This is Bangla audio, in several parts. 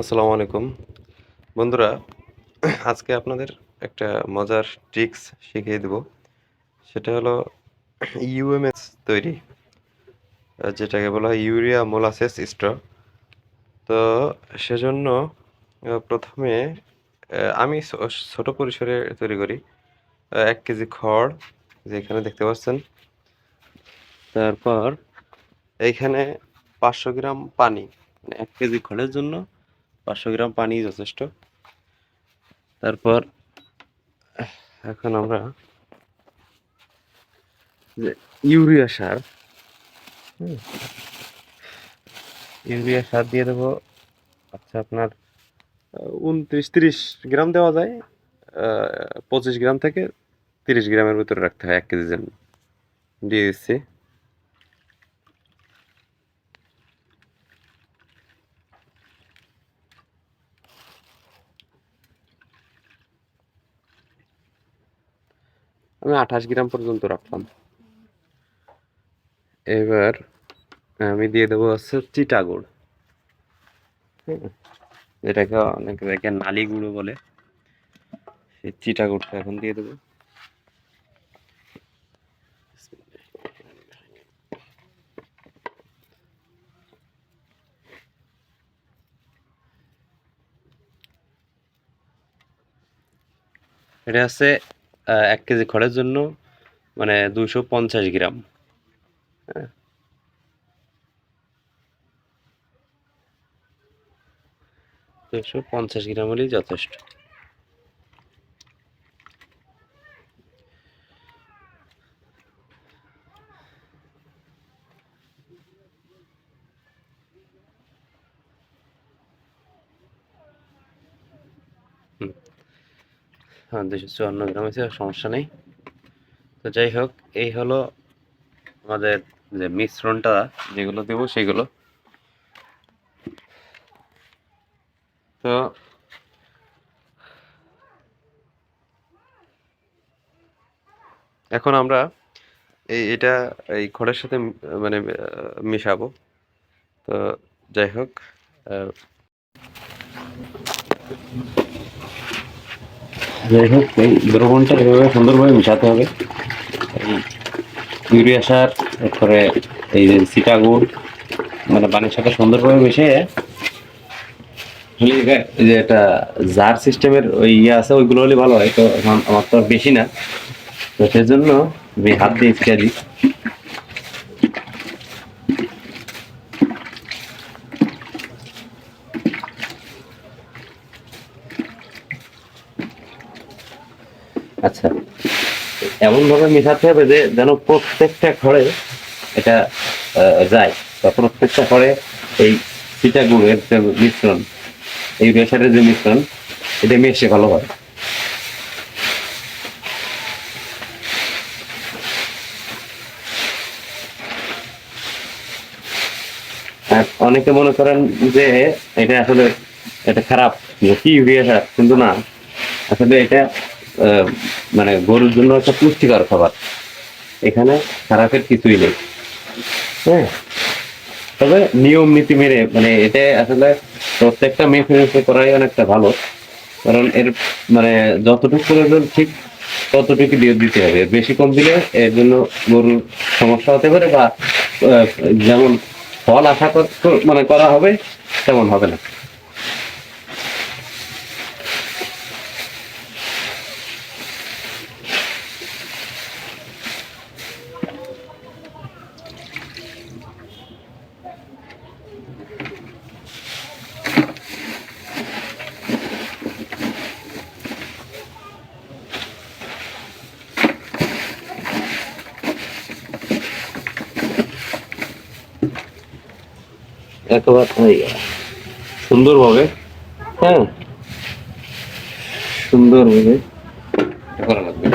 আসসালামু আলাইকুম। বন্ধুরা, আজকে আপনাদের একটা মজার ট্রিক্স শিখিয়ে দেব। সেটা হলো ইউএমএস তৈরি যেটাকে বলা হয় ইউরিয়া মোলাসেস স্ট্র তো সেজন্য প্রথমে আমি ছোট পরিসরে তৈরি করি এক কেজি খড়, যেখানে দেখতে পাচ্ছেন। তারপর, এইখানে পাঁচশো গ্রাম পানি মানে এক কেজি খড়ের জন্য পাঁচশো গ্রাম পানি যথেষ্ট। তারপর, এখন আমরা যে ইউরিয়া সার ইউরিয়া সার দিয়ে দেবো। আচ্ছা আপনার উনত্রিশ, তিরিশ গ্রাম দেওয়া যায়। পঁচিশ গ্রাম থেকে তিরিশ গ্রামের ভিতরে রাখতে হয়, এক কেজির জন্য। দিয়ে দিচ্ছি। আমি আঠাশ গ্রাম পর্যন্ত রাখলাম। এবার আমি দিয়ে দেবো হচ্ছে চিটা গুড়। যেটাকে অনেকে দেখে নালি গুঁড়ো বলে। সেই চিটা গুড়টা এখন দিয়ে দেবো। এটা আছে এক কেজি খড়ের জন্য মানে দুশো পঞ্চাশ গ্রাম। হ্যাঁ। দুশো পঞ্চাশ গ্রাম হলেই যথেষ্ট। হ্যাঁ দুইশো চুয়ান্ন গ্রাম আছে সমস্যা নেই। তো যাই হোক, এই হলো আমাদের যে মিশ্রণটা, যেগুলো দেবো সেগুলো। তো এখন আমরা এই, এটা এই খড়ের সাথে মানে মেশাবো। তো যাই হোক যাই হোক, এই দ্রবণটা এভাবে সুন্দরভাবে মিশাতে হবে। এই ইউরিয়া সার তারপরে এই যে সিটা গুড় মানে পানির সাথে সুন্দরভাবে এই যে এটা জার সিস্টেমের ওই ইয়ে আছে, ওইগুলো হলে ভালো হয়। তো আমার তো বেশি না। তো সেজন্য আমি হাত দিয়ে ইত্যাদি দিই আচ্ছা এমন ভাবে মেশাতে হবে যে যেন প্রত্যেকটা ঘরে এটা যায় বা প্রত্যেকটা ঘরে এই সিটা গুড়ের যে মিশ্রণ, এই রেশারের যে মিশ্রণ, এটা মিশে ভালো হয় অনেকে মনে করেন যে এটা আসলে, এটা খারাপ কি ইউরিয়া সার? কিন্তু না, আসলে এটা মানে গরুর জন্য একটা পুষ্টিকর খাবার। এখানে খারাপের কিছুই নেই। হ্যাঁ? তবে নিয়ম, নীতি মেনে মানে এটা আসলে প্রত্যেকটা মেপে মেপে করাই অনেকটা ভালো। কারণ এর মানে যতটুকু প্রয়োজন ঠিক ততটুকু দিয়ে দিতে হবে। বেশি কম দিলে এর জন্য গরুর সমস্যা হতে পারে বা যেমন ফল আশা মানে করা হবে, তেমন হবে না। একেবারে সুন্দরভাবে হ্যাঁ? সুন্দরভাবে করা লাগবে।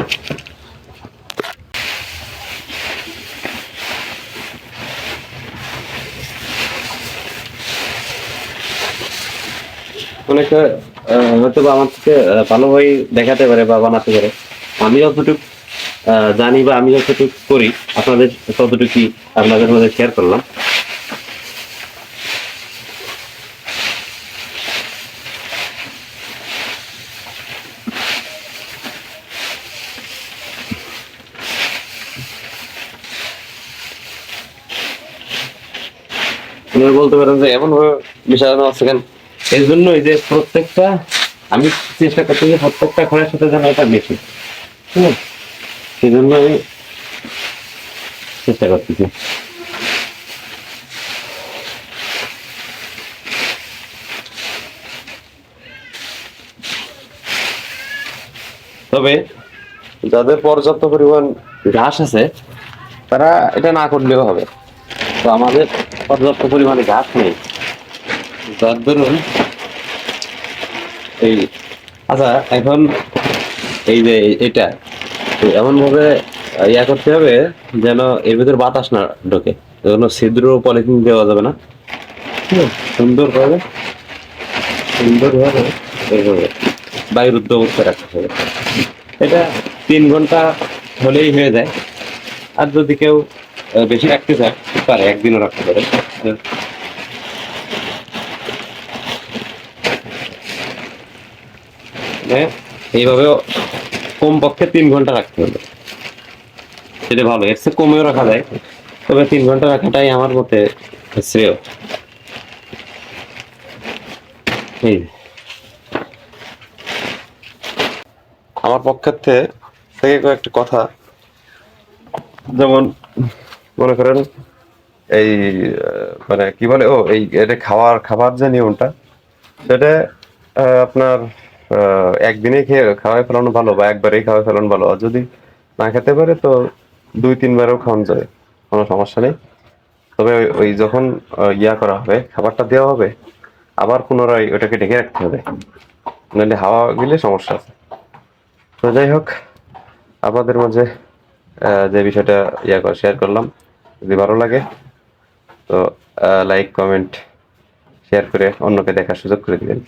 অনেকে হয়তো বা আমার থেকে ভালোভাবে দেখাতে পারে বা বানাতে পারে। আমি যতটুকু জানি বা আমি যতটুকু করি, আপনাদের ততটুকুই আপনাদের মধ্যে শেয়ার করলাম। আপনারা বলতে পারেন যে এমন ভাবে আছে কেন? এই জন্য এই যে প্রত্যেকটা, আমি চেষ্টা করছি যে প্রত্যেকটা ঘরের সাথে যেন এটা আছে সেই জন্য আমি চেষ্টা করতেছি তবে যাদের পর্যাপ্ত পরিমাণ ঘাস আছে, তারা এটা না করলেও হবে। তো আমাদের পর্যাপ্ত পরিমাণে ঘাস নেই। যার ধরুন এই আচ্ছা এখন এই যে এটা তো এমন ইয়া করতে হবে যেন এর ভিতরে বাতাস না ঢোকে যেন ছিদ্র পলিথিন দেওয়া যাবে না। সুন্দরভাবে সুন্দরভাবে এইভাবে বায়ুরুদ্ধ অবস্থায় রাখতে হবে। এটা তিন ঘণ্টা হলেই হয়ে যায়। আর যদি কেউ বেশি রাখতে চায়, পারে, একদিনও রাখতে পারে। মানে এইভাবে কমপক্ষে তিন ঘণ্টা রাখতে হবে। সেটা ভালো, এর চেয়ে কমেও রাখা যায়। তবে তিন ঘণ্টা রাখাটাই আমার মতে শ্রেয়। এই। আমার পক্ষের থেকে থেকে কয়েকটি কথা। যেমন মনে করেন, এই মানে কি বলে, ও, এই, এটা খাওয়ার খাবার যে নিয়মটা, সেটা আপনার একদিনে খেয়ে খাওয়াই ফেলানো ভালো বা একবারেই খাওয়াই ফেলানো ভালো। আর যদি না খেতে পারে, তো দুই, তিনবারও খাওয়ানো যায়, কোনো সমস্যা নেই। তবে ওই- যখন ইয়া করা হবে, খাবারটা দেওয়া হবে, আবার পুনরায় ওটাকে ঢেকে রাখতে হবে। নাহলে হাওয়া গেলে সমস্যা আছে। তো যাই হোক আমাদের মাঝে যে বিষয়টা ইয়া শেয়ার করলাম, যদি ভালো লাগে, তো লাইক কমেন্ট শেয়ার করে অন্যকে দেখার সুযোগ করে দিবেন।